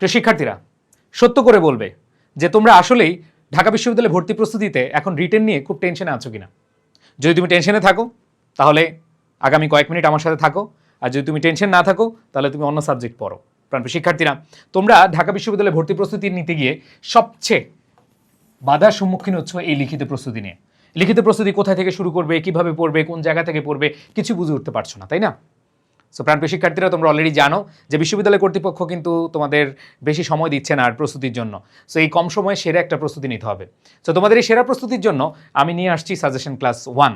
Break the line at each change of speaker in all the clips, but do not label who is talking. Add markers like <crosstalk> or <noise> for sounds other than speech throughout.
প্রিয় শিক্ষার্থীরা, সত্য করে বলবে যে তোমরা আসলেই ঢাকা বিশ্ববিদ্যালয়ে ভর্তি প্রস্তুতিতে এখন রিটেন নিয়ে খুব টেনশনে আছো কিনা। যদি তুমি টেনশনে থাকো, তাহলে আগামী কয়েক মিনিট আমার সাথে থাকো। আর যদি তুমি টেনশন না থাকো, তাহলে তুমি অন্য সাবজেক্ট পড়ো। প্রাণপ্রিয় শিক্ষার্থীরা, তোমরা ঢাকা বিশ্ববিদ্যালয়ে ভর্তি প্রস্তুতি নিতে গিয়ে সবচেয়ে বাধার সম্মুখীন হচ্ছ এই লিখিত প্রস্তুতি নিয়ে। লিখিত প্রস্তুতি কোথায় থেকে শুরু করবে, কীভাবে পড়বে, কোন জায়গা থেকে পড়বে, কিছু বুঝে উঠতে পারছ না, তাই না? সো প্রাণ শিক্ষার্থীরা তোমরা অলরেডি জানো যে বিশ্ববিদ্যালয় কর্তৃপক্ষ কিন্তু তোমাদের বেশি সময় দিচ্ছে না আর প্রস্তুতির জন্য। সো এই কম সময়ে সেরা একটা প্রস্তুতি নিতে হবে। সো তোমাদের এই সেরা প্রস্তুতির জন্য আমি নিয়ে আসছি সাজেশন ক্লাস ওয়ান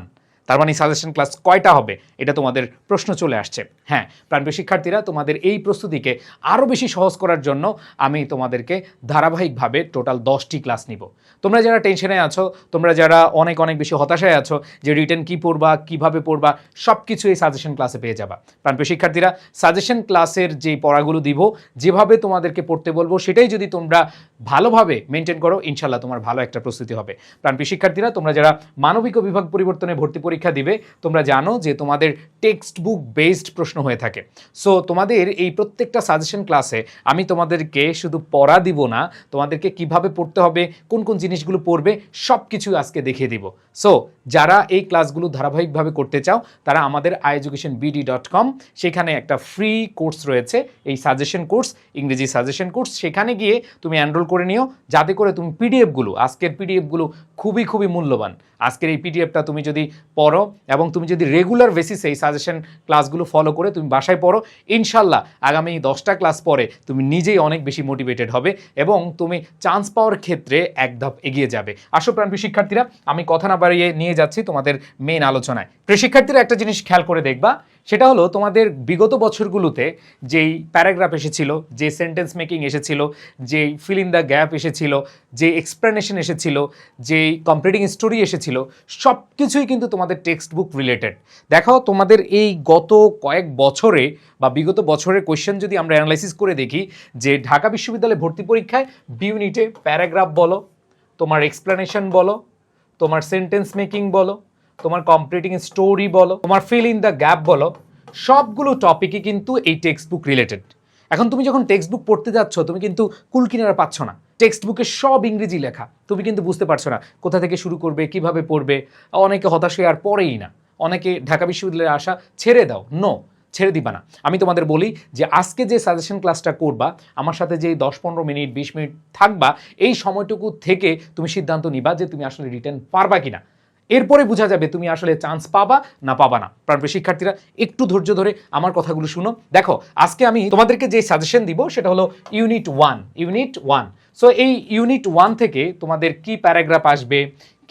তার মানে সাজেশন ক্লাস কয়টা হবে? এটা তোমাদের প্রশ্ন চলে আসছে। হ্যাঁ প্রাণপ্রিয় শিক্ষার্থীরা, তোমাদের এই প্রস্তুতিকে আরও বেশি সহজ করার জন্য আমি তোমাদেরকে ধারাবাহিকভাবে টোটাল দশটি ক্লাস নিব। তোমরা যারা টেনশনে আছো, তোমরা যারা অনেক অনেক বেশি হতাশায় আছো যে রিটার্ন কি পড়বা, কীভাবে পড়বা সব কিছু এই সাজেশন ক্লাসে পেয়ে যাবা। প্রাণপ্রিয় শিক্ষার্থীরা সাজেশন ক্লাসের যে পড়াগুলো দিব, যেভাবে তোমাদেরকে পড়তে বলব, সেটাই যদি তোমরা ভালোভাবে মেনটেন করো, ইনশাল্লাহ তোমার ভালো একটা প্রস্তুতি হবে। প্রাণপ্রিয় শিক্ষার্থীরা, তোমরা যারা মানবিক বিভাগ পরিবর্তনে ভর্তি পরীক্ষা দিবে, তোমরা জানো যে তোমাদের টেক্সট বুক বেসড প্রশ্ন হয়ে থাকে। সো তোমাদের এই প্রত্যেকটা সাজেশন ক্লাসে আমি তোমাদেরকে শুধু পড়া দিব না, তোমাদেরকে কীভাবে পড়তে হবে, কোন কোন জিনিসগুলো পড়বে সব কিছু আজকে দেখিয়ে দিব। সো যারা এই ক্লাসগুলো ধারাবাহিকভাবে করতে চাও, তারা আমাদের I education BD dot com সেখানে একটা ফ্রি কোর্স রয়েছে। এই সাজেশন কোর্স ইংরেজি সাজেশন কোর্স সেখানে গিয়ে তুমি এনরোল করে নিও। যাতে করে তুমি পিডিএফগুলো আজকের পিডিএফগুলো খুবই খুবই মূল্যবান। আজকের এই পিডিএফটা তুমি যদি পড়ো এবং তুমি যদি রেগুলার বেসিসে এই সাজেশন ক্লাসগুলো ফলো করে তুমি বাসায় পড়ো, ইনশাল্লাহ আগামী দশটা ক্লাস পরে তুমি নিজেই অনেক বেশি মোটিভেটেড হবে এবং তুমি চান্স পাওয়ার ক্ষেত্রে এক ধাপ এগিয়ে যাবে। আসো প্রাণপ্রিয় শিক্ষার্থীরা, আমি কথা না বাড়িয়ে নিয়ে যাচ্ছি তোমাদের মেন আলোচনায়। প্রিয় শিক্ষার্থীরা, একটা জিনিস খেয়াল করে দেখবা সেটা হলো তোমাদের বিগত বছরগুলোতে যেই প্যারাগ্রাফ এসেছিল, যে সেন্টেন্স মেকিং এসেছিল, যেই ফিল ইন দ্য গ্যাপ এসেছিল, যে এক্সপ্লেনেশন এসেছিল, যেই কমপ্লিটিং স্টোরি এসেছিল সব কিছুই কিন্তু তোমাদের টেক্সট বুক রিলেটেড দেখাও তোমাদের এই গত কয়েক বছরে বা বিগত বছরের কোয়েশ্চেন যদি আমরা অ্যানালাইসিস করে দেখি, যে ঢাকা বিশ্ববিদ্যালয়ে ভর্তি পরীক্ষায় বি ইউনিটে প্যারাগ্রাফ বলো, তোমার এক্সপ্লেনেশন বলো, তোমার সেন্টেন্স মেকিং বলো তোমার কমপ্লিটিং স্টোরি বলো, তোমার ফিল ইন দ্য গ্যাপ বলো, সবগুলো টপিকই কিন্তু এই টেক্সট বুক রিলেটেড এখন তুমি যখন টেক্সট বুক পড়তে যাচ্ছ, তুমি কিন্তু কুল কিনারা পাচ্ছ না। টেক্সট বুকে সব ইংরেজি লেখা, তুমি কিন্তু বুঝতে পারছ না কোথা থেকে শুরু করবে, কীভাবে পড়বে, অনেকে হতাশ হয়ে আর পড়েই না। অনেকে ঢাকা বিশ্ববিদ্যালয়ে আসা, ছেড়ে দাও নো ছেড়ে দিবা না। আমি তোমাদের বলি যে আজকে যে সাজেশন ক্লাসটা করবা, আমার সাথে যে দশ, পনেরো মিনিট, বিশ মিনিট থাকবা, এই সময়টুকু থেকে তুমি সিদ্ধান্ত নিবা যে তুমি আসলে রিটার্ন পারবা কিনা। এরপরে বোঝা যাবে তুমি আসলে চান্স পাবা না পাবা না। প্রাণপ্রিয় শিক্ষার্থীরা, একটু ধৈর্য ধরে আমার কথাগুলো শুনো। দেখো, আজকে আমি তোমাদেরকে যে সাজেশন দিব সেটা হলো unit one unit one so এই ইউনিট ওয়ান থেকে তোমাদের কি প্যারাগ্রাফ আসবে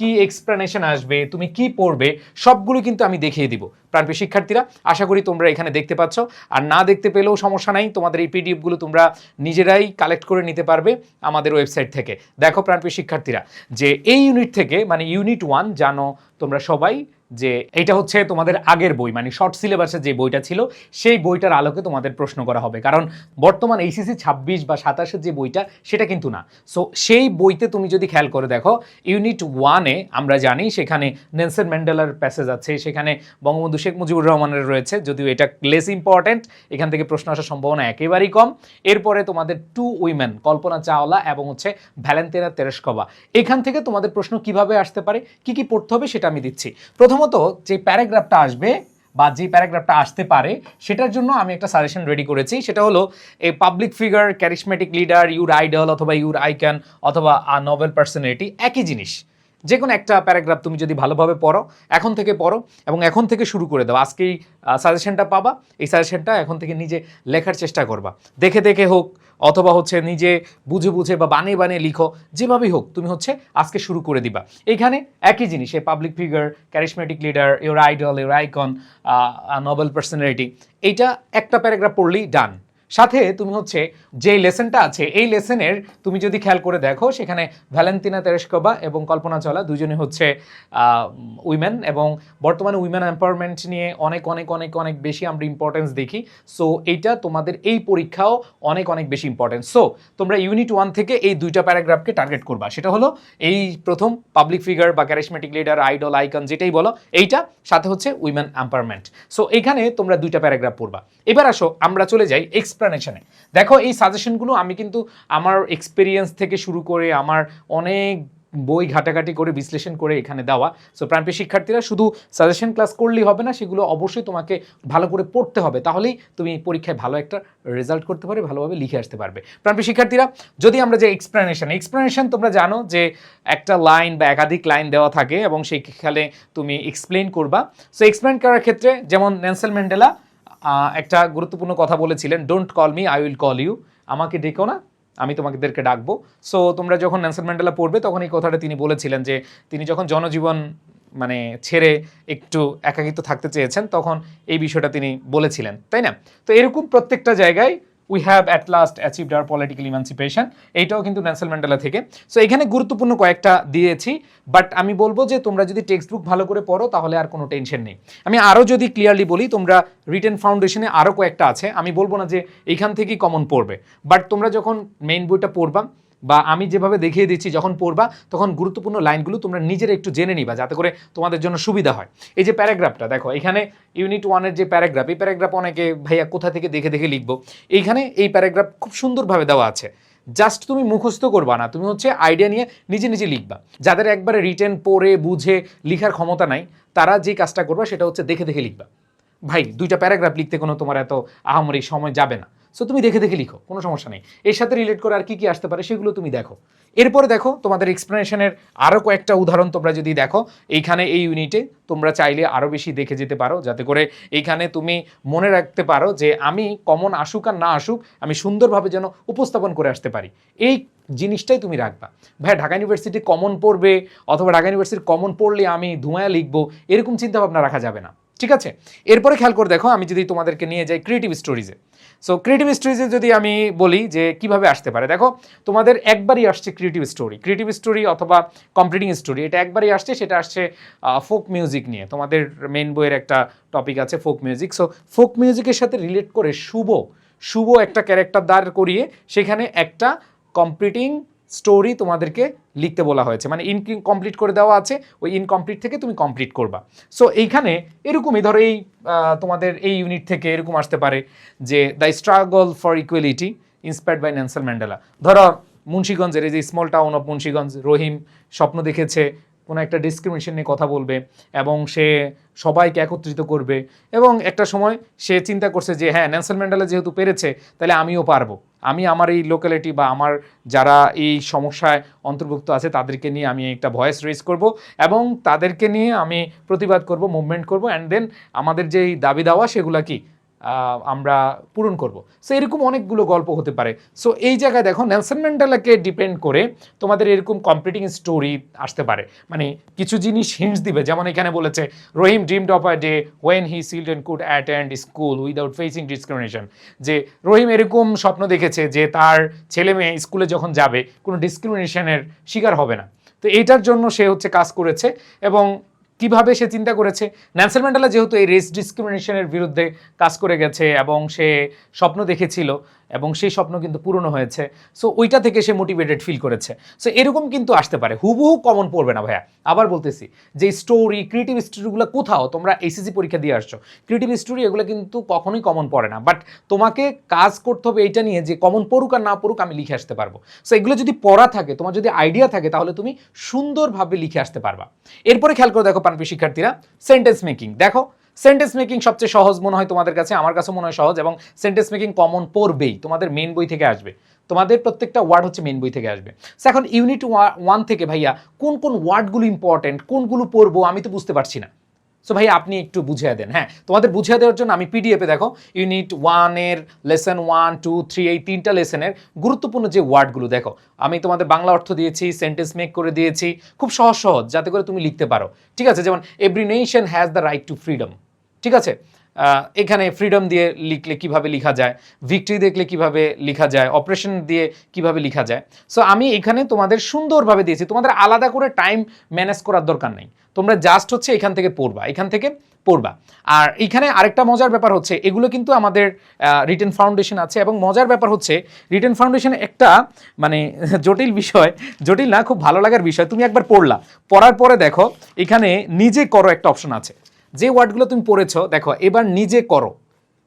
কি এক্সপ্লেনেশন আসবে, তুমি কি পড়বে, সবগুলো কিন্তু আমি দেখিয়ে দিব। প্রাণপ্রিয় শিক্ষার্থীরা, আশা করি তোমরা এখানে দেখতে পাচ্ছ। আর না দেখতে পেলেও সমস্যা নাই, তোমাদের এই পিডিএফগুলো তোমরা নিজেরাই কালেক্ট করে নিতে পারবে আমাদের ওয়েবসাইট থেকে। দেখো প্রাণপ্রিয় শিক্ষার্থীরা, যে এই ইউনিট থেকে মানে ইউনিট ওয়ান জানো তোমরা সবাই যে এটা হচ্ছে তোমাদের আগের বই মানে শর্ট সিলেবাসের যে বইটা ছিল, সেই বইটার আলোকে তোমাদের প্রশ্ন করা হবে। কারণ বর্তমান এইসিসি ছাব্বিশ বা সাতাশের যে বইটা, সেটা কিন্তু না। সো সেই বইতে তুমি যদি খেয়াল করে দেখো ইউনিট ওয়ানে আমরা জানি, সেখানে নেলসন ম্যান্ডেলার প্যাসেজ আছে, সেখানে বঙ্গবন্ধু শেখ মুজিবুর রহমানের রয়েছে, যদিও এটা লেস ইম্পর্ট্যান্ট এখান থেকে প্রশ্ন আসার সম্ভাবনা একেবারেই কম। এরপরে তোমাদের টু উইমেন কল্পনা চাওলা এবং হচ্ছে ভ্যালেন্তেনা তেরেস্কবা। এখান থেকে তোমাদের প্রশ্ন কীভাবে আসতে পারে, কি কি পড়তে হবে সেটা আমি দিচ্ছি। প্রথমত যে প্যারাগ্রাফটা আসবে বা যে প্যারাগ্রাফটা আসতে পারে, সেটার জন্য আমি একটা সাজেশন রেডি করেছি। সেটা হলো, a public figure charismatic leader your idol অথবা ইউর আইক্যান অথবা আ নোবেল পার্সোনালিটি একই জিনিস। যে কোনো একটা প্যারাগ্রাফ তুমি যদি ভালোভাবে পড়ো, এখন থেকে পড়ো এবং এখন থেকে শুরু করে দাও। আজকেই সাজেশনটা পাবা। এই সাজেশনটা এখন থেকে নিজে লেখার চেষ্টা করবা। দেখে দেখে হোক অথবা হচ্ছে নিজে বুঝে বুঝে বা বানিয়ে বানিয়ে লিখো, যেভাবেই হোক, তুমি হচ্ছে আজকে শুরু করে দিবা। এখানে একই জিনিস, এই public figure charismatic leader your idol your icon noble personality এটা একটা প্যারাগ্রাফ পড়লেই ডান সাথে তুমি হচ্ছে যে লেসনটা আছে, এই লেসনের তুমি যদি খেয়াল করে দেখো, সেখানে ভ্যালেন্তিনা তেরেস্কোবা এবং কল্পনা চলা দুজনে হচ্ছে উইমেন এবং বর্তমানে উইমেন এম্পাওয়ারমেন্ট নিয়ে অনেক অনেক অনেক অনেক বেশি আমরা ইম্পর্টেন্স দেখি। সো এইটা তোমাদের এই পরীক্ষাও অনেক অনেক বেশি ইম্পর্টেন্স সো তোমরা ইউনিট ওয়ান থেকে এই দুইটা প্যারাগ্রাফকে টার্গেট করবা। সেটা হলো এই প্রথম পাবলিক ফিগার বা ক্যারিসমেটিক লিডার আইডল আইকন যেটাই বলো, এইটা, সাথে হচ্ছে উইমেন এম্পাওয়ারমেন্ট। সো এখানে তোমরা দুইটা প্যারাগ্রাফ পড়বা। এবার আসো, আমরা চলে যাই এক্সপ্লেন এক্সপ্লেনেশনে দেখো, এই সাজেশনগুলো আমি কিন্তু আমার এক্সপিরিয়েন্স থেকে শুরু করে, আমার অনেক বই ঘাটাঘাটি করে বিশ্লেষণ করে এখানে দেওয়া। সো প্রাণপ্রিয় শিক্ষার্থীরা, শুধু সাজেশন ক্লাস করলেই হবে না, সেগুলো অবশ্যই তোমাকে ভালো করে পড়তে হবে। তাহলেই তুমি পরীক্ষায় ভালো একটা রেজাল্ট করতে পারবে, ভালোভাবে লিখে আসতে পারবে। প্রাণপ্রিয় শিক্ষার্থীরা, যদি আমরা যে এক্সপ্লেনেশন এক্সপ্লেনেশন তোমরা জানো যে একটা লাইন বা একাধিক লাইন দেওয়া থাকে এবং সেইখানে তুমি এক্সপ্লেন করবা। সো এক্সপ্লেন করার ক্ষেত্রে যেমন নেলসন ম্যান্ডেলা একটা গুরুত্বপূর্ণ কথা বলেছিলেন don't call me I will call you আমাকে ডেকো না, আমি তোমাদেরকে ডাকবো। সো তোমরা যখন নেলসন ম্যান্ডেলা পড়বে, তখন এই কথাটা তিনি বলেছিলেন যে, তিনি যখন জনজীবন মানে ছেড়ে একটু একাকিত্ব থাকতে চেয়েছেন, তখন এই বিষয়টা তিনি বলেছিলেন। তাই না? তো এরকম প্রত্যেকটা জায়গায় we have at last achieved our political emancipation এইটাও কিন্তু ন্যাশনাল ম্যান্ডেলা থেকে। সো এখানে গুরুত্বপূর্ণ কয়েকটা দিয়েছি বাট আমি বলব যে তোমরা যদি টেক্সট বুক ভালো করে পড়ো, তাহলে আর কোনো টেনশন নেই। আমি আরও যদি ক্লিয়ারলি বলি, তোমরা রিটেন ফাউন্ডেশনে আরও কয়েকটা আছে। আমি বলব না যে এইখান থেকেই কমন পড়বে বাট তোমরা যখন মেইন বইটা পড়বা বা আমি যেভাবে দেখিয়ে দিচ্ছি যখন পড়বা, তখন গুরুত্বপূর্ণ লাইনগুলো তোমরা নিজেরা একটু জেনে নিবা যাতে করে তোমাদের জন্য সুবিধা হয়। এই যে প্যারাগ্রাফটা, দেখো, এখানে ইউনিট ওয়ানের যে প্যারাগ্রাফ, এই প্যারাগ্রাফ অনেকে ভাইয়া কোথা থেকে দেখে দেখে লিখব। এইখানে এই প্যারাগ্রাফ খুব সুন্দরভাবে দেওয়া আছে। জাস্ট তুমি মুখস্থ করবা না, তুমি হচ্ছে আইডিয়া নিয়ে নিজে নিজে লিখবা। যাদের একবারে রিটেন পড়ে, বুঝে লিখার ক্ষমতা নাই, তারা যে কাজটা করবা সেটা হচ্ছে দেখে দেখে লিখবা। ভাই, দুইটা প্যারাগ্রাফ লিখতে কোনো তোমার এত আহামরি সময় যাবে না। সো তুমি দেখে দেখে লিখো, কোনো সমস্যা নেই। এর সাথে রিলেট করে আর কি কি আসতে পারে সেগুলো তুমি দেখো। এরপরে দেখো, তোমাদের এক্সপ্লেনেশনের আরও কয়েকটা উদাহরণ তোমরা যদি দেখো, এইখানে এই ইউনিটে তোমরা চাইলে আরও বেশি দেখে যেতে পারো, যাতে করে এইখানে তুমি মনে রাখতে পারো যে আমি কমন আসুক আর না আসুক, আমি সুন্দরভাবে যেন উপস্থাপন করে আসতে পারি। এই জিনিসটাই তুমি রাখবা। ভাই ঢাকা ইউনিভার্সিটি কমন পড়বে, অথবা ঢাকা ইউনিভার্সিটির কমন পড়লে আমি ধুমায়া লিখব, এরকম চিন্তাভাবনা রাখা যাবে না। ঠিক আছে? এরপরে খেয়াল করে দেখো, আমি যদি তোমাদেরকে নিয়ে যাই ক্রিয়েটিভ স্টোরিজে সো ক্রিয়েটিভ স্টোরিজে যদি আমি বলি যে কীভাবে আসতে পারে, দেখো, তোমাদের একবারই আসছে ক্রিয়েটিভ স্টোরি ক্রিয়েটিভ স্টোরি অথবা কমপ্লিটিং স্টোরি এটা একবারই আসছে, সেটা আসছে ফোক মিউজিক নিয়ে। তোমাদের মেন বইয়ের একটা টপিক আছে ফোক মিউজিক সো ফোক মিউজিকের সাথে রিলেট করে শুভ শুভ একটা ক্যারেক্টার দাঁড় করিয়ে সেখানে একটা কমপ্লিটিং স্টোরি তোমাদেরকে লিখতে বলা হয়েছে। মানে ইনকিং ইনকমপ্লিট করে দেওয়া আছে, ওই ইনকমপ্লিট থেকে তুমি কমপ্লিট করবা। সো এইখানে এরকমই ধরো এই তোমাদের এই ইউনিট থেকে এরকম আসতে পারে যে the struggle for equality inspired by Nelson Mandela ধরো মুন্সীগঞ্জের এই যে small town of Munshiganj, Rahim স্বপ্ন দেখেছে কোনো একটা ডিসক্রিমিনেশন নিয়ে কথা বলবে এবং সে সবাইকে একত্রিত করবে এবং একটা সময় সে চিন্তা করছে যে হ্যাঁ নেলসন ম্যান্ডেলা যেহেতু পেরেছে, তাহলে আমিও পারব। আমি আমার এই লোকালিটি বা আমার যারা এই সমস্যায় অন্তর্ভুক্ত আছে, তাদেরকে নিয়ে আমি একটা ভয়েস রেজ করব এবং তাদেরকে নিয়ে আমি প্রতিবাদ করব মুভমেন্ট করব। অ্যান্ড দেন আমাদের যেই দাবি দাওয়া সেগুলা কি? আমরা পূরণ করব। সো এরকম অনেকগুলো গল্প হতে পারে। সো এই জায়গায় দেখো, নেলসন ম্যান্ডেলাকে ডিপেন্ড করে তোমাদের এরকম কমপ্লিটিং স্টোরি আসতে পারে। মানে কিছু জিনিস হিন্টস দিবে। যেমন এখানে বলেছে Rahim dreamed of a day when he sealed and could attend school without facing discrimination যে রহিম এরকম স্বপ্ন দেখেছে যে তার ছেলে মেয়ে স্কুলে যখন যাবে, কোনো ডিসক্রিমিনেশনের শিকার হবে না। তো এইটার জন্য সে হচ্ছে কাজ করেছে এবং কীভাবে সে চিন্তা করেছে? ন্যানসেল ম্যান্ডেলা যেহেতু এই রেস ডিসক্রিমিনেশনের বিরুদ্ধে কাজ করে গেছে এবং সে স্বপ্ন দেখেছিল এবং সেই স্বপ্ন কিন্তু পূরণ হয়েছে। সো ওইটা থেকে সে মোটিভেটেড ফিল করেছে। সো এরকম কিন্তু আসতে পারে। হুবহু কমন পড়বে না ভাইয়া। আবার বলতেছি, যে স্টোরি ক্রিয়েটিভ স্টোরিগুলো কোথাও তোমরা এসএসসি পরীক্ষা দিয়ে আসছো। ক্রিয়েটিভ স্টোরি এগুলো কিন্তু কখনোই কমন পড়ে না। বাট তোমাকে কাজ করতে হবে এইটা নিয়ে যে কমন পড়ুক আর না পড়ুক আমি লিখে আসতে পারব। সো এগুলো যদি পড়া থাকে, তোমার যদি আইডিয়া থাকে, তাহলে তুমি সুন্দরভাবে লিখে আসতে পারবা। এরপরে খেয়াল করে দেখো পানপি শিক্ষার্থীরা। সেন্টেন্স মেকিং দেখো সেন্টেন্স মেকিং সবচেয়ে সহজ মনে হয় তোমাদের কাছে, আমার কাছে মনে হয় সহজ, এবং সেন্টেন্স মেকিং কমন পড়বেই। তোমাদের মেন বই থেকে আসবে। তোমাদের প্রত্যেকটা ওয়ার্ড হচ্ছে মেন বই থেকে আসবে। এখন ইউনিট ওয়ান থেকে ভাইয়া, কোন কোন ওয়ার্ডগুলো ইম্পর্টেন্ট কোনগুলো পড়ব আমি তো বুঝতে পারছি না। সো ভাই, আপনি একটু বুঝিয়ে দেন। হ্যাঁ তোমাদের বুঝিয়ে দেওয়ার জন্য আমি পিডিএফে দেখো ইউনিট ওয়ানের লেসন ওয়ান টু থ্রি এই তিনটা লেসনের গুরুত্বপূর্ণ যে ওয়ার্ডগুলো দেখো, আমি তোমাদের বাংলা অর্থ দিয়েছি সেন্টেন্স মেক করে দিয়েছি, খুব সহজ সহজ যাতে করে তুমি লিখতে পারো। ঠিক আছে? যেমন every nation has the right to freedom ঠিক আছে? এখানে ফ্রিডম দিয়ে লিখলে কীভাবে লিখা যায় ভিক্টরি দেখলে কীভাবে লিখা যায় অপারেশন দিয়ে কীভাবে লিখা যায়। সো আমি এখানে তোমাদের সুন্দরভাবে দিয়েছি। তোমাদের আলাদা করে টাইম ম্যানেজ করার দরকার নেই। তোমরা জাস্ট হচ্ছে এখান থেকে পড়বা, এখান থেকে পড়বা। আর এখানে আরেকটা মজার ব্যাপার হচ্ছে, এগুলো কিন্তু আমাদের রিটেন ফাউন্ডেশন আছে এবং মজার ব্যাপার হচ্ছে রিটেন ফাউন্ডেশন একটা মানে <laughs> জটিল বিষয়, জটিল না, খুব ভালো লাগার বিষয়। তুমি একবার পড়লা, পড়ার পরে দেখো, এখানে নিজে করো একটা অপশন আছে। যে ওয়ার্ডগুলো তুমি পড়েছো, দেখো, এবার নিজে করো।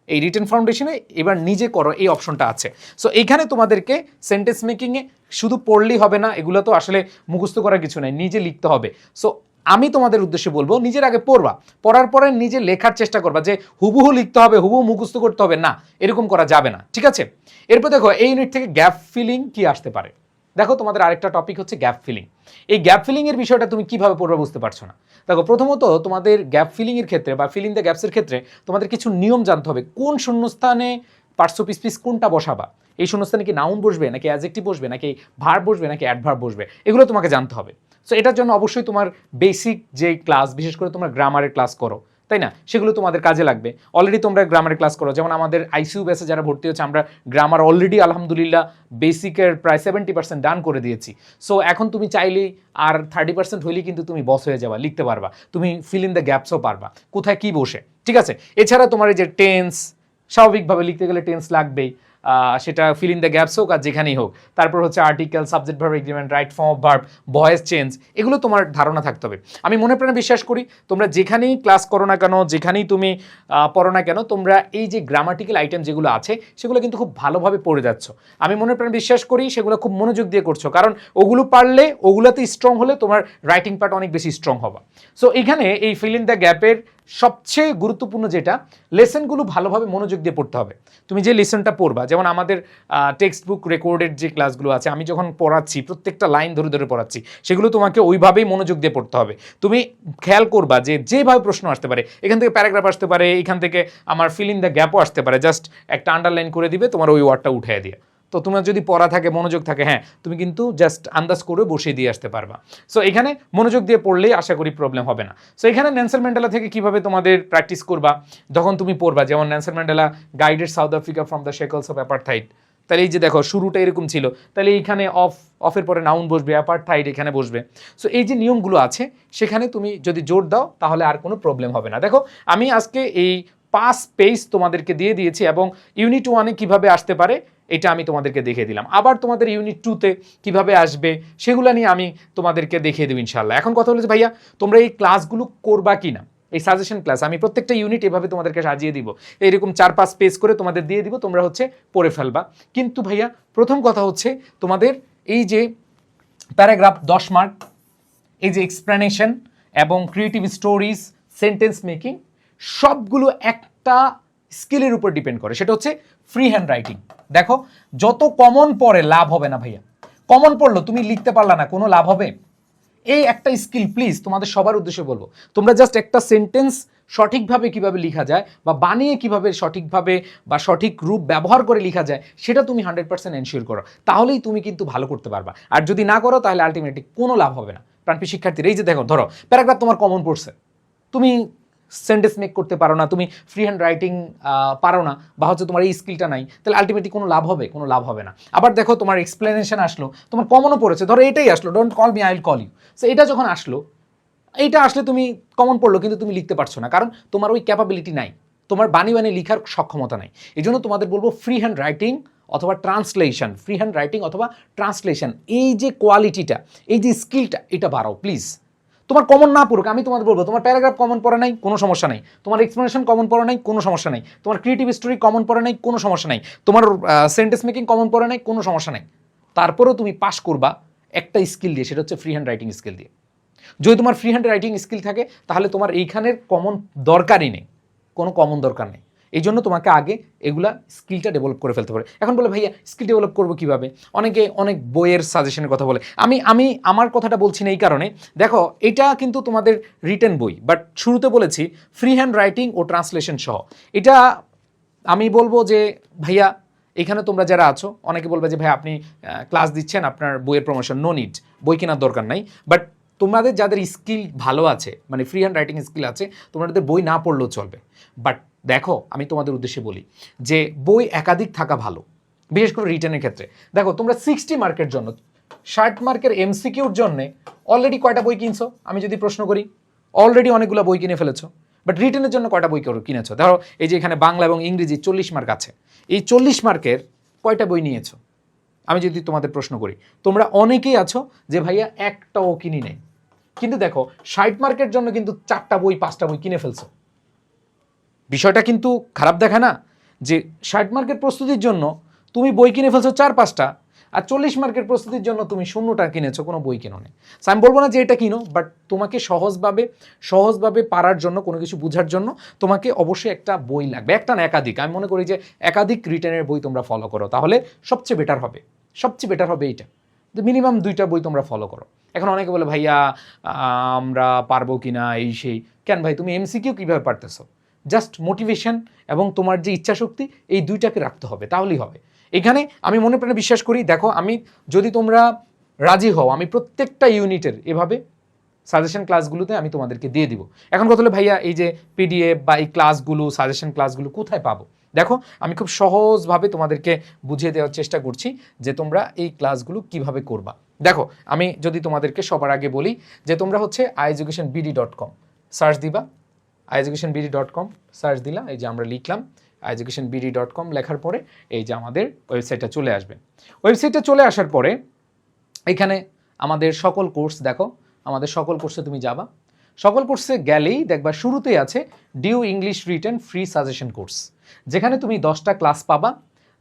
এই রিটেন ফাউন্ডেশনে এবার নিজে করো, এই অপশনটা আছে। সো এইখানে তোমাদেরকে সেন্টেন্স মেকিংয়ে শুধু পড়লেই হবে না, এগুলো তো আসলে মুখস্থ করার কিছু নাই, নিজে লিখতে হবে। সো আমি তোমাদের উদ্দেশ্যে বলব, নিজের আগে পড়বা। পড়ার পরে নিজে লেখার চেষ্টা করবা যে হুবহু লিখতে হবে, হুবহু মুখস্থ করতে হবে, না, এরকম করা যাবে না, ঠিক আছে? এরপর দেখো, এই ইউনিট থেকে গ্যাপ ফিলিং কি আসতে পারে? দেখো, তোমাদের আরেকটা টপিক হচ্ছে গ্যাপ ফিলিং এই গ্যাপ ফিলিংয়ের বিষয়টা তুমি কীভাবে পড়বে বুঝতে পারছ না। দেখো, প্রথমত তোমাদের গ্যাপ ফিলিংয়ের ক্ষেত্রে বা ফিলিং দ্য গ্যাপসের ক্ষেত্রে তোমাদের কিছু নিয়ম জানতে হবে। কোন শূন্যস্থানে পার্টস অফ পিস কোনটা বসাবা? এই শূন্যস্থানে কি নাউন বসবে, নাকি অ্যাজেক্টিভ বসবে, নাকি ভার বসবে, নাকি অ্যাডভার বসবে? এগুলো তোমাকে জানতে হবে। সো এটার জন্য অবশ্যই তোমার বেসিক যে ক্লাস বিশেষ করে তোমরা গ্রামারের ক্লাস করো। তাই না? সেগুলো তোমাদের কাজে লাগবে। অলরেডি তোমরা গ্রামারের ক্লাস করো। যেমন আমাদের আইসিউ বেসে যারা ভর্তি হচ্ছে, আমরা গ্রামার অলরেডি আলহামদুলিল্লাহ বেসিকের প্রায় সেভেন্টি পার্সেন্ট ডান করে দিয়েছি। সো এখন তুমি চাইলেই আর থার্টি পার্সেন্ট হইলেই কিন্তু তুমি বস হয়ে যাবা, লিখতে পারবা। তুমি ফিল ইন দ্য গ্যাপসও পারবা। কোথায় কি বসে? ঠিক আছে? এছাড়া তোমার এই যে টেন্স স্বাভাবিকভাবে লিখতে গেলে টেন্স লাগবেই। সেটা ফিল ইন দ্য গ্যাপস হোক আর যেখানেই হোক। তারপর হচ্ছে article subject verb agreement right form of verb voice change এগুলো তোমার ধারণা থাকতে হবে। আমি মনে প্রাণে বিশ্বাস করি, তোমরা যেখানেই ক্লাস করো না কেন, যেখানেই তুমি পড়ো না কেন, তোমরা এই যে গ্রামাটিক্যাল আইটেম যেগুলো আছে, সেগুলো কিন্তু খুব ভালোভাবে পড়ে যাচ্ছ। আমি মনে প্রাণে বিশ্বাস করি, সেগুলো খুব মনোযোগ দিয়ে করছ, কারণ ওগুলো পারলে, ওগুলোতে স্ট্রং হলে তোমার রাইটিং পার্ট অনেক বেশি স্ট্রং হবে। সো এখানে এই ফিল ইন দ্য গ্যাপের সবচেয়ে গুরুত্বপূর্ণ যেটা, লেসনগুলো ভালোভাবে মনোযোগ দিয়ে পড়তে হবে। তুমি যে লেসনটা পড়বা, যেমন আমাদের টেক্সট বুক রেকর্ডেড যে ক্লাসগুলো আছে, আমি যখন পড়াচ্ছি, প্রত্যেকটা লাইন ধরে ধরে পড়াচ্ছি, সেগুলো তোমাকে ওইভাবেই মনোযোগ দিয়ে পড়তে হবে। তুমি খেয়াল করবা যে যেভাবে প্রশ্ন আসতে পারে, এখান থেকে প্যারাগ্রাফ আসতে পারে, এখান থেকে আমার ফিল ইন দ্য গ্যাপও আসতে পারে জাস্ট একটা আন্ডারলাইন করে দিবে, তোমার ওই ওয়ার্ডটা উঠিয়ে দিয়ে। তো তোমার যদি পড়া থাকে, মনোযোগ থাকে হ্যাঁ তুমি কিন্তু জাস্ট আন্দাজ করে বসিয়ে দিয়ে আসতে পারবা। সো এখানে মনোযোগ দিয়ে পড়লেই আশা করি প্রবলেম হবে না। সো এখানে ন্যান্সার ম্যান্ডেলা থেকে কীভাবে তোমাদের প্র্যাকটিস করবা? যখন তুমি পড়বা, যেমন Nelson Mandela guided South Africa from the shackles of apartheid তাহলে এই যে দেখো, শুরুটা এরকম ছিল। তাহলে এইখানে অফ অফের পরে নাউন বসবে অ্যাপারথাইড এখানে বসবে। সো এই যে নিয়মগুলো আছে, সেখানে তুমি যদি জোর দাও, তাহলে আর কোনো প্রবলেম হবে না। দেখো, আমি আজকে এই পাস পেজ তোমাদেরকে দিয়ে দিয়েছি এবং ইউনিট ওয়ানে কীভাবে আসতে পারে এটা আমি তোমাদেরকে দেখিয়ে দিলাম। আবার তোমাদের ইউনিট টুতে কীভাবে আসবে, সেগুলো নিয়ে আমি তোমাদেরকে দেখিয়ে দেবো ইনশাল্লাহ এখন কথা যে, ভাইয়া, তোমরা এই ক্লাসগুলো করবা কি না এই সাজেশন ক্লাস আমি প্রত্যেকটা ইউনিট এভাবে তোমাদেরকে সাজিয়ে দিব। এইরকম চার পাঁচ পেজ করে তোমাদের দিয়ে দিব, তোমরা হচ্ছে পড়ে ফেলবা। কিন্তু ভাইয়া, প্রথম কথা হচ্ছে তোমাদের এই যে প্যারাগ্রাফ দশ মার্ক এই যে এক্সপ্লেনেশন এবং ক্রিয়েটিভ স্টোরিজ সেন্টেন্স মেকিং সবগুলো একটা স্কিলের উপর ডিপেন্ড করে। সেটা হচ্ছে ফ্রি হ্যান্ড রাইটিং দেখো, যত কমন পড়ে, লাভ হবে না ভাইয়া। কমন পড়ল, তুমি লিখতে পারলা না, কোনো লাভ হবে? এই একটা স্কিল প্লিজ তোমাদের সবার উদ্দেশ্যে বলব। তোমরা জাস্ট একটা সেন্টেন্স সঠিকভাবে কীভাবে লেখা যায়, বা বানিয়ে কীভাবে সঠিকভাবে, বা সঠিক রূপ ব্যবহার করে লেখা যায়, সেটা তুমি হান্ড্রেড পার্সেন্ট এনশিওর করো। তাহলেই তুমি কিন্তু ভালো করতে পারবা। আর যদি না করো, তাহলে আলটিমেটলি কোনো লাভ হবে না। প্রাণপী শিক্ষার্থীর, এই যে দেখো, ধরো প্যারাগ্রাফ তোমার কমন পড়ছে। তুমি সেন্টেন্স মেক করতে পারো না, তুমি ফ্রি হ্যান্ড রাইটিং পারো না, বা হচ্ছে তোমার এই স্কিলটা নাই, তাহলে আলটিমেটলি কোনো লাভ হবে, কোনো লাভ হবে না। আবার দেখো তোমার এক্সপ্লেনেশন আসলো, তোমার কমনও পড়েছে, ধরো এটাই আসলো don't call me I will call you so এটা যখন আসলো এইটা আসলে তুমি কমন পড়ল, কিন্তু তুমি লিখতে পারছ না, কারণ তোমার ওই ক্যাপাবিলিটি নাই, তোমার বানি বানি লিখার সক্ষমতা নাই। এই জন্য তোমাদের বলব ফ্রি হ্যান্ড রাইটিং অথবা ট্রান্সলেশন ফ্রি হ্যান্ড রাইটিং অথবা ট্রান্সলেশন এই যে কোয়ালিটিটা এই যে স্কিলটা এটা বাড়াও প্লিজ তোমার কমন না পড়ুক, আমি তোমাদের বলব, তোমার প্যারাগ্রাফ কমন পড়ে নাই, কোনো সমস্যা নাই। তোমার এক্সপ্লেনেশন কমন পড়ে নাই, কোনো সমস্যা নাই। তোমার ক্রিয়েটিভ স্টোরি কমন পড়ে নাই, কোনো সমস্যা নাই। তোমার সেন্টেন্স মেকিং কমন পড়ে নাই, কোনো সমস্যা নাই। তারপরেও তুমি পাস করবা একটা স্কিল দিয়ে, সেটা হচ্ছে ফ্রি হ্যান্ড রাইটিং স্কিল দিয়ে। যদি তোমার ফ্রি হ্যান্ড রাইটিং স্কিল থাকে, তাহলে তোমার এইখানের কমন দরকারই নেই। কোনো কমন দরকার নেই। এই জন্য তোমাকে আগে এগুলা স্কিলটা ডেভেলপ করে ফেলতে পারে এখন বলে, ভাইয়া স্কিল ডেভেলপ করব কীভাবে? অনেকে অনেক বইয়ের সাজেশনের কথা বলে। আমি আমি আমার কথাটা বলছি না এই কারণে। দেখো, এটা কিন্তু তোমাদের রিটেন বই বাট শুরুতে বলেছি ফ্রি হ্যান্ড রাইটিং ও ট্রান্সলেশন সহ। এটা আমি বলব যে, ভাইয়া, এখানে তোমরা যারা আছো, অনেকে বলবে যে ভাই আপনি ক্লাস দিচ্ছেন, আপনার বইয়ের প্রমোশন নো নিড বই কেনার দরকার নাই। বাট তোমাদের যাদের স্কিল ভালো আছে মানে ফ্রি হ্যান্ড রাইটিং স্কিল আছে, তোমাদের বই না পড়লেও চলবে। বাট দেখো, আমি তোমাদের উদ্দেশ্যে বলি যে বই একাধিক থাকা ভালো, বিশেষ করে রিটার্নের ক্ষেত্রে। দেখো, তোমরা সিক্সটি মার্কের জন্য, ষাট মার্কের এমসিকিউর জন্য অলরেডি কয়টা বই কিনছো? আমি যদি প্রশ্ন করি অলরেডি অনেকগুলো বই কিনে ফেলেছো বাট রিটার্নের জন্য কয়টা বই কিনেছো? ধরো, এই যে এখানে বাংলা এবং ইংরেজি চল্লিশ মার্ক আছে, এই চল্লিশ মার্কের কয়টা বই নিয়েছো? আমি যদি তোমাদের প্রশ্ন করি, তোমরা অনেকেই আছো যে ভাইয়া একটাও কিনি নেই। কিন্তু দেখো, ষাট মার্কের জন্য কিন্তু চারটা বই, পাঁচটা বই কিনে ফেলছো। বিষয়টা কিন্তু খারাপ দেখা না যে ষাট মার্কের প্রস্তুতির জন্য তুমি বই কিনে ফেলছো চার, পাঁচটা, আর চল্লিশ মার্কের প্রস্তুতির জন্য তুমি শূন্যটা কিনেছো, কোনো বই কিনো নেই আমি বলব না যে এটা কিনো বাট তোমাকে সহজভাবে সহজভাবে পারার জন্য, কোনো কিছু বোঝার জন্য তোমাকে অবশ্যই একটা বই লাগবে। একটা না, একাধিক। আমি মনে করি যে একাধিক রিটার্নের বই তোমরা ফলো করো, তাহলে সবচেয়ে বেটার হবে। সবচেয়ে বেটার হবে এইটা। মিনিমাম দুইটা বই তোমরা ফলো করো। এখন অনেকে বলে, ভাইয়া আমরা পারব কি না এই সেই। কেন ভাই? তুমি এমসিকিউ কীভাবে পারতেছো? জাস্ট মোটিভেশন এবং তোমার যে ইচ্ছাশক্তি, এই দুইটাকে রাখতে হবে, তাহলেই হবে। এখানে আমি মনে প্রাণে বিশ্বাস করি, দেখো, আমি যদি তোমরা রাজি হও, আমি প্রত্যেকটা ইউনিটের এভাবে সাজেশন ক্লাসগুলোতে আমি তোমাদেরকে দিয়ে দিব। এখন কথা হলো, ভাইয়া, এই যে পিডিএফ বা এই ক্লাসগুলো, সাজেশন ক্লাসগুলো কোথায় পাবো? দেখো, আমি খুব সহজভাবে তোমাদেরকে বুঝিয়ে দেওয়ার চেষ্টা করছি যে তোমরা এই ক্লাসগুলো কীভাবে করবা। দেখো, আমি যদি তোমাদেরকে সবার আগে বলি যে তোমরা হচ্ছে I education BD dot com search দিবা I education BD dot com search দিলা, এই যে আমরা লিখলাম এডুকেশন বিডি ডট কম লেখার পরে এই যে আমাদের ওয়েবসাইটটা চলে আসবে। ওয়েবসাইটটা চলে আসার পরে এখানে আমাদের সকল কোর্স দেখো, আমাদের সকল কোর্সে তুমি যাবা। সকল কোর্সে গেলেই দেখবা শুরুতেই আছে DU English written free suggestion course যেখানে তুমি দশটা ক্লাস পাবা,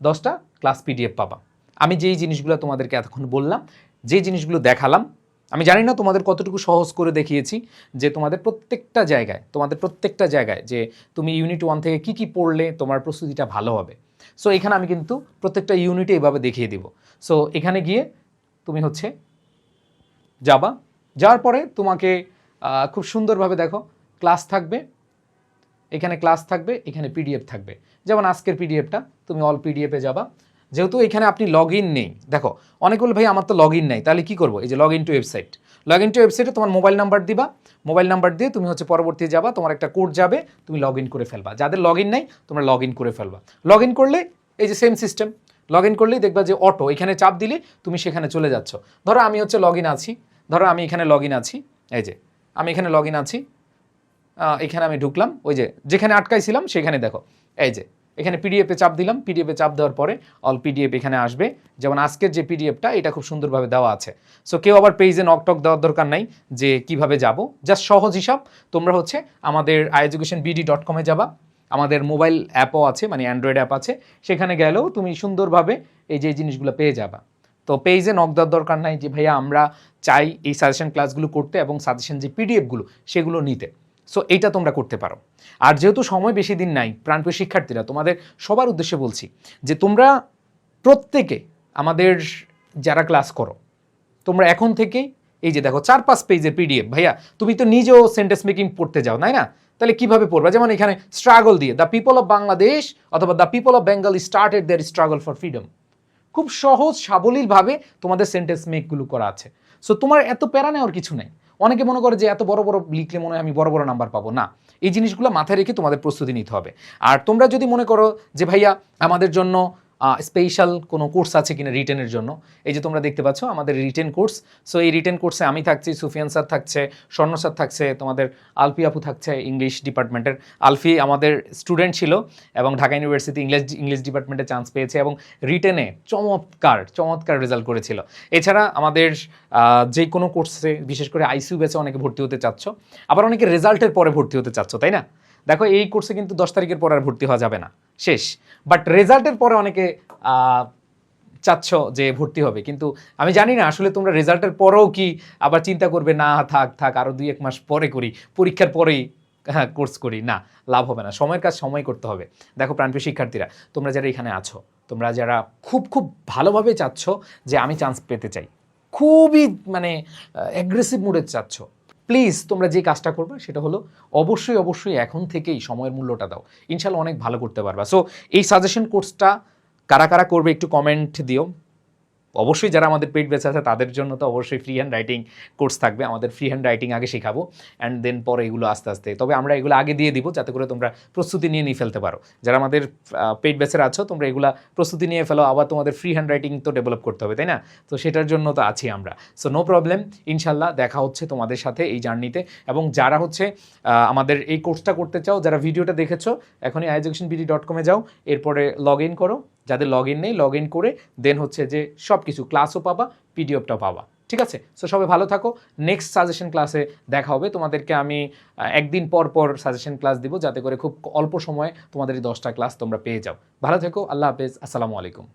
দশটা ক্লাস পিডিএফ পাবা। আমি যেই জিনিসগুলো তোমাদেরকে এতক্ষণ বললাম যে জিনিসগুলো দেখালাম, আমি জানি না তোমাদের কতটুকু সহজ করে দেখিয়েছি যে তোমাদের প্রত্যেকটা জায়গায়, তোমাদের প্রত্যেকটা জায়গায় যে তুমি ইউনিট ওয়ান থেকে কি কি পড়লে তোমার প্রস্তুতিটা ভালো হবে। সো এখানে আমি কিন্তু প্রত্যেকটা ইউনিটে এভাবে দেখিয়ে দিব। সো এখানে গিয়ে তুমি হচ্ছে যাবা, যাওয়ার পরে তোমাকে খুব সুন্দরভাবে দেখো ক্লাস থাকবে, এখানে ক্লাস থাকবে, এখানে পিডিএফ থাকবে। যেমন আজকের পিডিএফটা তুমি অল পিডিএফে যাবা। যেহেতু এখানে আপনি লগ ইন নেই। দেখো অনেক ভাই আমার তো লগ ইন নেই, তাহলে কি করব? এই যে log in to website log in to ওয়েবসাইটে তোমার মোবাইল নাম্বার দিবা। মোবাইল নাম্বার দিয়ে তুমি হচ্ছে পরবর্তী যাবা, তোমার একটা কোড যাবে, তুমি লগ ইন করে ফেলবা। যাদের লগ ইন নেই, তোমরা লগ ইন করে ফেলবা। লগ ইন করলে, এই যে সেম সিস্টেম লগ ইন করলেই দেখবা যে অটো এখানে চাপ দিলে তুমি সেখানে চলে যাচ্ছ। ধরো আমি হচ্ছে লগ ইন আছি, ধরো আমি এখানে লগ ইন আছি, এই যে, আমি এখানে লগ ইন আছি এখানে আমি ঢুকলাম, ওই যে, যেখানে আটকাইছিলাম, সেখানে দেখো, এই যে এখানে পিডিএফে চাপ দিলাম। পিডিএফে চাপ দেওয়ার পরে অল পিডিএফ এখানে আসবে। যেমন আজকের যে পিডিএফটা এটা খুব সুন্দরভাবে দেওয়া আছে। সো কেউ আবার পেজে নকটক দেওয়ার দরকার নাই যে কীভাবে যাব। জাস্ট সহজ হিসাব, তোমরা হচ্ছে আমাদের আই এডুকেশন বিডি ডট কমে যাবা। আমাদের মোবাইল অ্যাপও আছে মানে অ্যান্ড্রয়েড অ্যাপ আছে। সেখানে গেলেও তুমি সুন্দরভাবে এই যে জিনিসগুলো পেয়ে যাবা। তো পেজে নক দেওয়ার দরকার নাই যে, ভাইয়া, আমরা চাই এই সাজেশন ক্লাসগুলো করতে এবং সাজেশন যে পিডিএফগুলো সেগুলো নিতে। সো এইটা তোমরা করতে পারো। আর যেহেতু সময় বেশি দিন নাই, প্রাণপ্রিয় শিক্ষার্থীরা, তোমাদের সবার উদ্দেশ্যে বলছি যে তোমরা প্রত্যেকে আমাদের যারা ক্লাস করো, তোমরা এখন থেকেই এই যে দেখো চার পাঁচ পেজের পিডিএফ, ভাইয়া, তুমি তো নিজেও সেন্টেন্স মেকিং পড়তে যাও, তাই না? তাহলে কীভাবে পড়বা? যেমন এখানে স্ট্রাগল দিয়ে দ্য পিপল অফ বাংলাদেশ অথবা the people of Bengal started their struggle for freedom খুব সহজ, সাবলীলভাবে তোমাদের সেন্টেন্স মেকগুলো করা আছে। সো তোমার এত প্যারা নেওয়ার কিছু নেই। অনেকে মনে করে যে এত বড় বড় লিখলে মনে হয় আমি বড় বড় নাম্বার পাবো। না, এই জিনিসগুলো মাথায় রেখে তোমাদের প্রস্তুতি নিতে হবে। আর তোমরা যদি মনে করো যে ভাইয়া আমাদের জন্য স্পেশাল কোনো কোর্স আছে কিনা রিটেনের জন্য। এই যে তোমরা দেখতে পাচ্ছ, আমাদের রিটেন কোর্স সো এই রিটেন কোর্সে আমি থাকছি, সুফিয়ান স্যার থাকছে, স্বর্ণ স্যার থাকছে, তোমাদের আলফি আপু থাকছে ইংলিশ ডিপার্টমেন্টের আলফি আমাদের স্টুডেন্ট ছিল এবং ঢাকা ইউনিভার্সিটি ইংলিশ ইংলিশ ডিপার্টমেন্টে চান্স পেয়েছে এবং রিটেনে চমৎকার চমৎকার রেজাল্ট করেছিল। এছাড়া আমাদের যে কোনো কোর্সে বিশেষ করে আইসিউ ব্যাচে অনেকে ভর্তি হতে চাচ্ছ। আবার অনেকে রেজাল্টের পরে ভর্তি হতে চাচ্ছ, তাই না? দেখো, এই কোর্সে কিন্তু দশ তারিখের পর আর ভর্তি হওয়া যাবে না। শেষ। বাট রেজাল্টের পরে অনেকে চাচ্ছ যে ভর্তি হবে। কিন্তু আমি জানি না, আসলে তোমরা রেজাল্টের পরেও কি আবার চিন্তা করবে, না, থাক থাক আরও দুই এক মাস পরে করি। পরীক্ষার পরেই হ্যাঁ কোর্স করি। না, লাভ হবে না। সময়ের কাজ সময় করতে হবে। দেখো প্রাণপ্রিয় শিক্ষার্থীরা, তোমরা যারা এখানে আছো, তোমরা যারা খুব খুব ভালোভাবে চাচ্ছ যে আমি চান্স পেতে চাই, খুবই মানে অ্যাগ্রেসিভ মুডে চাচ্ছ প্লিজ তোমরা যে কাজটা করবে সেটা হলো অবশ্যই অবশ্যই এখন থেকেই সময়ের মূল্যটা দাও। ইনশাল্লাহ অনেক ভালো করতে পারবা। সো এই সাজেশন কোর্সটা কারা কারা করবে একটু কমেন্ট দিও। অবশ্যই যারা আমাদের পেড বেঁচে আছে, তাদের জন্য তো অবশ্যই ফ্রি হ্যান্ড রাইটিং কোর্স থাকবে। আমাদের ফ্রি হ্যান্ড রাইটিং আগে শেখাবো অ্যান্ড দেন পরে এগুলো আস্তে আস্তে। তবে আমরা এগুলো আগে দিয়ে দিব যাতে করে তোমরা প্রস্তুতি নিয়ে নিয়ে ফেলতে পারো। যারা আমাদের পেড ব্যাচের আছো, তোমরা এগুলো প্রস্তুতি নিয়ে ফেলো। আবার তোমাদের ফ্রি হ্যান্ড রাইটিং তো ডেভেলপ করতে হবে, তাই না? তো সেটার জন্য তো আছি আমরা। সো নো প্রবলেম ইনশাল্লাহ দেখা হচ্ছে তোমাদের সাথে এই জার্নিতে এবং যারা হচ্ছে আমাদের এই কোর্সটা করতে চাও, যারা ভিডিওটা দেখেছ, এখনই আইজেকশন বিডি ডট কমে যাও। এরপরে লগ ইন করো। যাদের লগ ইন নেই লগ ইন করে দেন হচ্ছে যে সব কিছু ক্লাসও পাবা পিডিএফটাও পাবা, ঠিক আছে? সো সবাই ভালো থাকো। নেক্সট সাজেশন ক্লাসে দেখা হবে। তোমাদেরকে আমি একদিন পর পর সাজেশন ক্লাস দিব যাতে করে খুব অল্প সময়ে তোমাদের এই দশটা ক্লাস তোমরা পেয়ে যাও। ভালো থেকো, আল্লাহ হাফেজ, আসসালামু আলাইকুম।